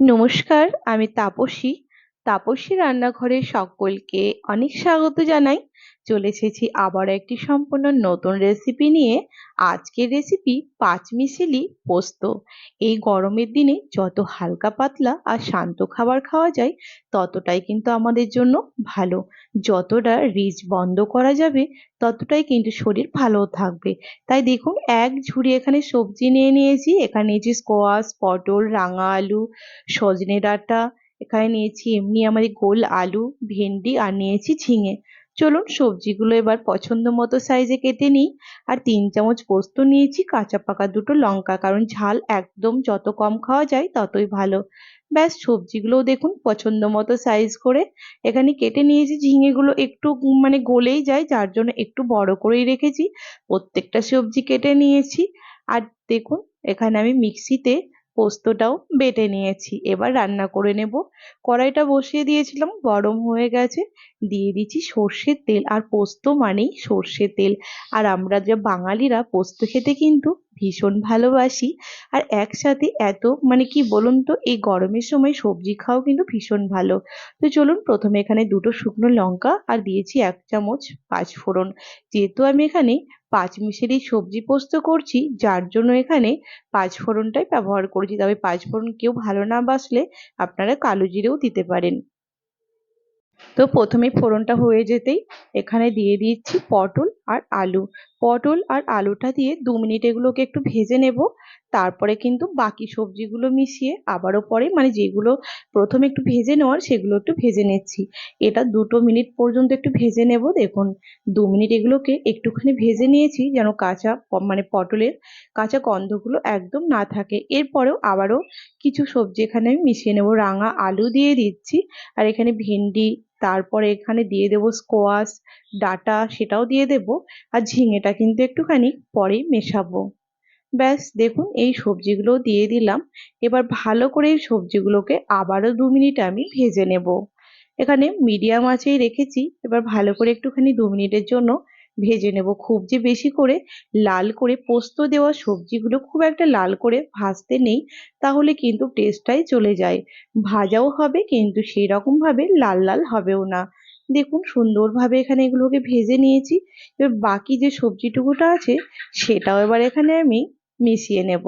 নমস্কার আমি তাপসী। তাপসী রান্নাঘরে সকলকে অনেক স্বাগত জানাই। চলে এসেছি আবার একটি সম্পূর্ণ নতুন রেসিপি নিয়ে। আজকের রেসিপি পাঁচমিশালি পোস্ত। এই গরমের দিনে যত হালকা পাতলা আর শান্ত খাবার খাওয়া যায়, ততটাই কিন্তু আমাদের জন্য ভালো। যতটা রিচ বন্ধ করা যাবে, ততটাই কিন্তু শরীর ভালো থাকবে। তাই দেখুন, এক ঝুড়ি এখানে সবজি নিয়ে নিয়েছি। এখানে নিয়েছি স্কোয়াশ, পটল, রাঙা আলু, সজনে ডাঁটা এখানে নিয়েছি এমনি আমাদের গোল আলু, ভেন্ডি আর নিয়েছি ঝিঙে। চলুন সবজিগুলো এবার পছন্দ মতো সাইজে কেটে নিই। আর তিন চামচ পোস্ত নিয়েছি, কাঁচা পাকা দুটো লঙ্কা, কারণ ঝাল একদম যত কম খাওয়া যায় ততই ভালো। ব্যাস, সবজিগুলোও দেখুন পছন্দ মতো সাইজ করে। এখানে কেটে নিয়েছি ঝিঙেগুলো একটু মানে গলেই যায়, যার জন্য একটু বড় করেই রেখেছি। প্রত্যেকটা সবজি কেটে নিয়েছি। আর দেখুন, এখানে আমি মিক্সিতে পোস্তটাও বেটে নিয়েছি। এবার রান্না করে নেব। কড়াইটা বসিয়ে দিয়েছিলাম, গরম হয়ে গেছে। দিয়ে দিচ্ছি সর্ষের তেল। আর পোস্ত মানেই সর্ষের তেল। আর আমরা যে বাঙালিরা পোস্ত খেতে কিন্তু ভীষণ ভালোবাসি। আর একসাথে এত মানে কি বলুন তো, এই গরমের সময় সবজি খাওয়াও কিন্তু ভীষণ ভালো। তো চলুন প্রথমে এখানে দুটো শুকনো লঙ্কা আর দিয়েছি এক চামচ পাঁচফোড়ন যেহেতু আমি এখানে পাঁচ পাঁচমিশালি সবজি পোস্ত করছি, যার জন্য এখানে পাঁচফোড়নটাই ব্যবহার করেছি। তবে পাঁচফোড়ন কেউ ভালো না বাসলে আপনারা কালো জিরেও দিতে পারেন। তো প্রথমে ফোড়নটা হয়ে যেতেই এখানে দিয়ে দিচ্ছি পটল আর আলু। পটল আর আলুটা দিয়ে দু মিনিট এগুলোকে একটু ভেজে নেব। তারপরে কিন্তু বাকি সবজিগুলো মিশিয়ে আবারও পরে মানে যেগুলো প্রথমে একটু ভেজে নেওয়ার সেগুলো একটু ভেজে নিচ্ছি। এটা দুটো মিনিট পর্যন্ত একটু ভেজে নেব। দেখুন, দু মিনিট এগুলোকে একটুখানি ভেজে নিয়েছি যেন কাঁচা মানে পটলের কাঁচা গন্ধগুলো একদম না থাকে। এরপরেও আবারও কিছু সবজি এখানে আমি মিশিয়ে নেব। রাঙা আলু দিয়ে দিচ্ছি। আর এখানে ভেন্ডি তারপরে এখানে দিয়ে দেব স্কোয়াশ ডাটা সেটাও দিয়ে দেব। আর ঝিঙেটা কিন্তু একটুখানি পরে মেশাবো। ব্যাস, দেখুন এই সবজিগুলো দিয়ে দিলাম। এবার ভালো করে এই সবজিগুলোকে আবারও দু মিনিট আমি ভেজে নেব। এখানে মিডিয়াম আঁচেই রেখেছি। এবার ভালো করে একটুখানি দু মিনিটের জন্য ভেজে নেব খুব যে বেশি করে। লাল করে পোস্ত দেওয়া সবজিগুলো খুব একটা লাল করে ভাজতে নেই, তাহলে কিন্তু টেস্টটাই চলে যায়। ভাজাও হবে কিন্তু সেই রকমভাবে লাল লাল হবেও না। দেখুন সুন্দরভাবে এখানে এগুলোকে ভেজে নিয়েছি। এবার বাকি যে সবজিটুকুটা আছে, সেটাও এবার এখানে আমি মিশিয়ে নেব।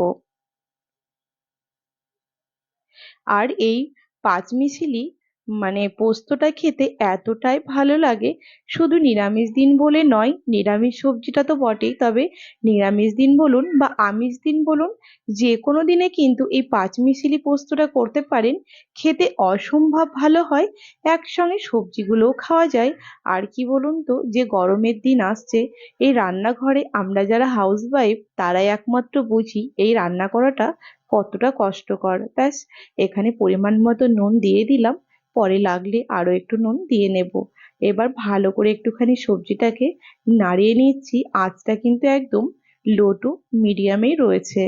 আর এই পাঁচমিশালি মানে পোস্তটা খেতে এতটাই ভালো লাগে, শুধু নিরামিষ দিন বলে নয়, নিরামিষ সবজিটা তো বটেই, তবে নিরামিষ দিন বলুন বা আমিষ দিন বলুন, যে কোনো দিনে কিন্তু এই পাঁচমিশালি পোস্তটা করতে পারেন, খেতে অসম্ভব ভালো হয়, একসঙ্গে সবজিগুলোও খাওয়া যায়। আর কি বলুন তো, যে গরমের দিন আসছে, এই রান্নাঘরে আমরা যারা হাউস ওয়াইফ তারাই একমাত্র বুঝি এই রান্না করাটা কতটা কষ্টকর। ব্যাস, এখানে পরিমাণ মতো নুন দিয়ে দিলাম। পরে লাগলে আরও একটু নুন দিয়ে নেব। এবার ভালো করে একটুখানি সবজিটাকে নাড়িয়ে নিচ্ছি। আঁচটা কিন্তু একদম লো টু মিডিয়ামেই রয়েছে।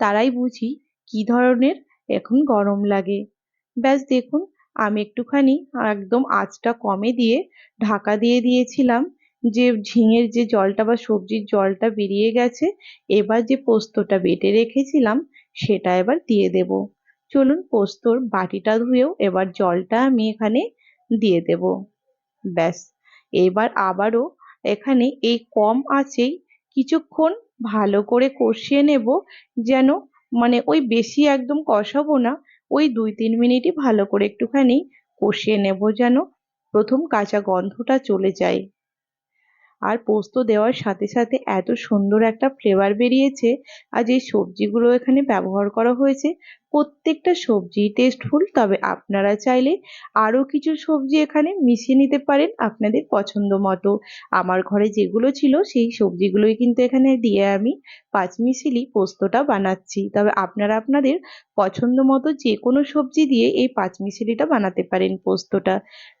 তারাই বুঝি কি ধরনের এখন গরম লাগে। ব্যাস দেখুন, আমি একটুখানি একদম আঁচটা কমে দিয়ে ঢাকা দিয়ে দিয়েছিলাম। যে ঝিঙের যে জলটা বা সবজির জলটা বেরিয়ে গেছে, এবার যে পোস্তটা বেটে রেখেছিলাম, সেটা এবার দিয়ে দেব। চলুন পোস্তর বাটিটা ধুয়েও এবার জলটা আমি এখানে দিয়ে দেব। ব্যাস, এবার আবারও এখানে এই কম আঁচেই কিছুক্ষণ ভালো করে কষিয়ে নেব যেন মানে ওই বেশি একদম কষাবো না, ওই দুই তিন মিনিটই ভালো করে একটুখানি কষিয়ে নেব যেন প্রথম কাঁচা গন্ধটা চলে যায়। আর পোস্ত দেওয়ার সাথে সাথে এত সুন্দর একটা ফ্লেভার বেরিয়েছে। আর যে সবজিগুলো এখানে ব্যবহার করা হয়েছে, প্রত্যেকটা সবজি টেস্টফুল তবে আপনারা চাইলে আরও কিছু সবজি এখানে মিশিয়ে নিতে পারেন আপনাদের পছন্দ মতো। আমার ঘরে যেগুলো ছিল, সেই সবজিগুলোই কিন্তু এখানে দিয়ে আমি পাঁচমিশালি পোস্তটা বানাচ্ছি। তবে আপনারা আপনাদের পছন্দ মতো যে কোনো সবজি দিয়ে এই পাঁচমিশালিটা বানাতে পারেন পোস্তটা।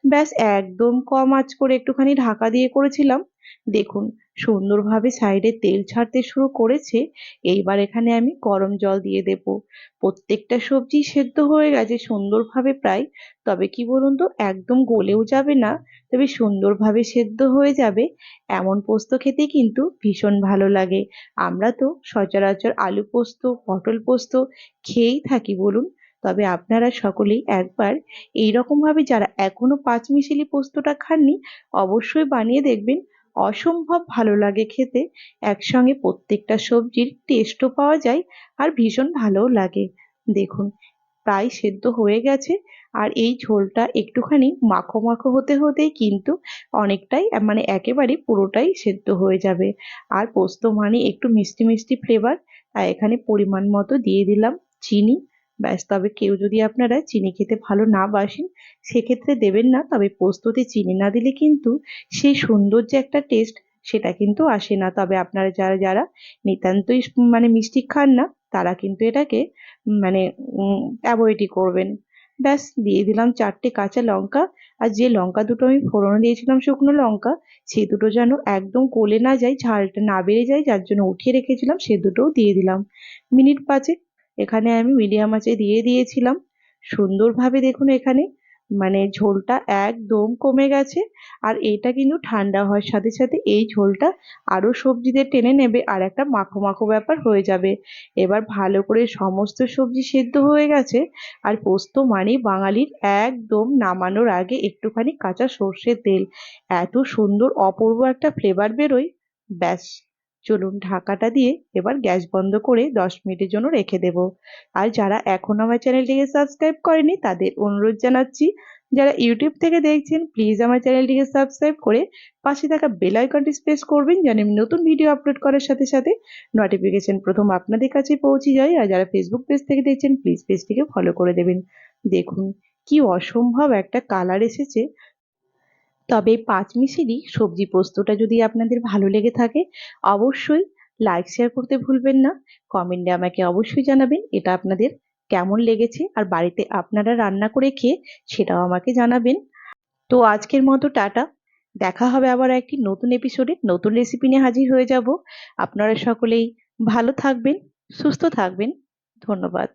ব্যাস, একদম কম আঁচ করে একটুখানি ঢাকা দিয়ে করেছিলাম। দেখুন, সুন্দরভাবে সাইডে তেল ছাড়তে শুরু করেছে, এইবার এখানে আমি গরম জল দিয়ে দেব। প্রত্যেকটা সবজি সেদ্ধ হয়ে গেছে সুন্দরভাবে প্রায়, তবে কি বলুন তো, একদম গলেও যাবে না, তবে সুন্দরভাবে সেদ্ধ হয়ে যাবে। এমন পোস্ত খেতে কিন্তু ভীষণ ভালো লাগে। আমরা তো সচরাচর আলু পোস্ত, পটল পোস্ত খেয়েই থাকি বলুন, তবে আপনারা সকলেই একবার এই রকমভাবে যারা এখনও পাঁচমিশালি পোস্তটা খাননি, অবশ্যই বানিয়ে দেখবেন। অসম্ভব ভালো লাগে খেতে। একসঙ্গে প্রত্যেকটা সবজির টেস্টও পাওয়া যায় আর ভীষণ ভালোও লাগে। দেখুন, প্রায় সেদ্ধ হয়ে গেছে আর এই ঝোলটা একটুখানি মাখো মাখো হতে হতেই কিন্তু অনেকটাই মানে একেবারে পুরোটাই সেদ্ধ হয়ে যাবে। আর পোস্ত মানে একটু মিষ্টি মিষ্টি ফ্লেভার তাই এখানে পরিমাণ মতো দিয়ে দিলাম চিনি। ব্যাস, তবে কেউ যদি আপনারা চিনি খেতে ভালো না বাসেন, সেক্ষেত্রে দেবেন না। তবে পোস্ততে চিনি না দিলে কিন্তু সেই সুন্দর যে একটা টেস্ট সেটা কিন্তু আসে না। তবে আপনারা যারা যারা নিতান্তই মানে মিষ্টি খান না, তারা কিন্তু এটাকে মানে অ্যাভয়েডই করবেন। ব্যাস, দিয়ে দিলাম চারটে কাঁচা লঙ্কা। আর যে লঙ্কা দুটো আমি ফোড়ন দিয়েছিলাম শুকনো লঙ্কা, সে দুটো যেন একদম গলে না যায়, ঝালটা না বেড়ে যায়, যার জন্য উঠিয়ে রেখেছিলাম, সে দুটোও দিয়ে দিলাম। মিনিট পাঁচেক এখানে আমি মিডিয়াম আঁচে দিয়ে দিয়েছিলাম। সুন্দরভাবে দেখুন এখানে মানে ঝোলটা একদম কমে গেছে আর এটা কিন্তু ঠান্ডা হওয়ার সাথে সাথে এই ঝোলটা আরও সবজিদের টেনে নেবে আর একটা মাখো মাখো ব্যাপার হয়ে যাবে। এবার ভালো করে সমস্ত সবজি সেদ্ধ হয়ে গেছে আর পোস্ত মানে বাঙালির একদম নামানোর আগে একটুখানি কাঁচা সর্ষের তেল। এত সুন্দর অপূর্ব একটা ফ্লেভার বেরোয়, ব্যাস। চলুন ঢাকাটা দিয়ে এবার গ্যাস বন্ধ করে দশ মিনিটের জন্য রেখে দেব। আর যারা এখন আমার চ্যানেলটিকে সাবস্ক্রাইব করেনি, তাদের অনুরোধ জানাচ্ছি, যারা ইউটিউব থেকে দেখছেন প্লিজ আমার চ্যানেলটিকে সাবস্ক্রাইব করে পাশে থাকা বেল আইকনটি প্রেস করবেন, যেন আমি নতুন ভিডিও আপলোড করার সাথে সাথে নোটিফিকেশন প্রথম আপনাদের কাছে পৌঁছে যায়। আর যারা ফেসবুক পেজ থেকে দেখছেন প্লিজ পেজটিকে ফলো করে দেবেন। দেখুন, কি অসম্ভব একটা কালার এসেছে। তবে পাঁচমিশালি সবজি পোস্তটা যদি আপনাদের ভালো লেগে থাকে, অবশ্যই লাইক শেয়ার করতে ভুলবেন না। কমেন্টে আমাকে অবশ্যই জানাবেন এটা আপনাদের কেমন লেগেছে আর বাড়িতে আপনারা রান্না করে খেয়ে সেটাও আমাকে জানাবেন। তো আজকের মতো টাটা। দেখা হবে আবার একটি নতুন এপিসোডে নতুন রেসিপি নিয়ে হাজির হয়ে যাব। আপনারা সকলেই ভালো থাকবেন, সুস্থ থাকবেন। ধন্যবাদ।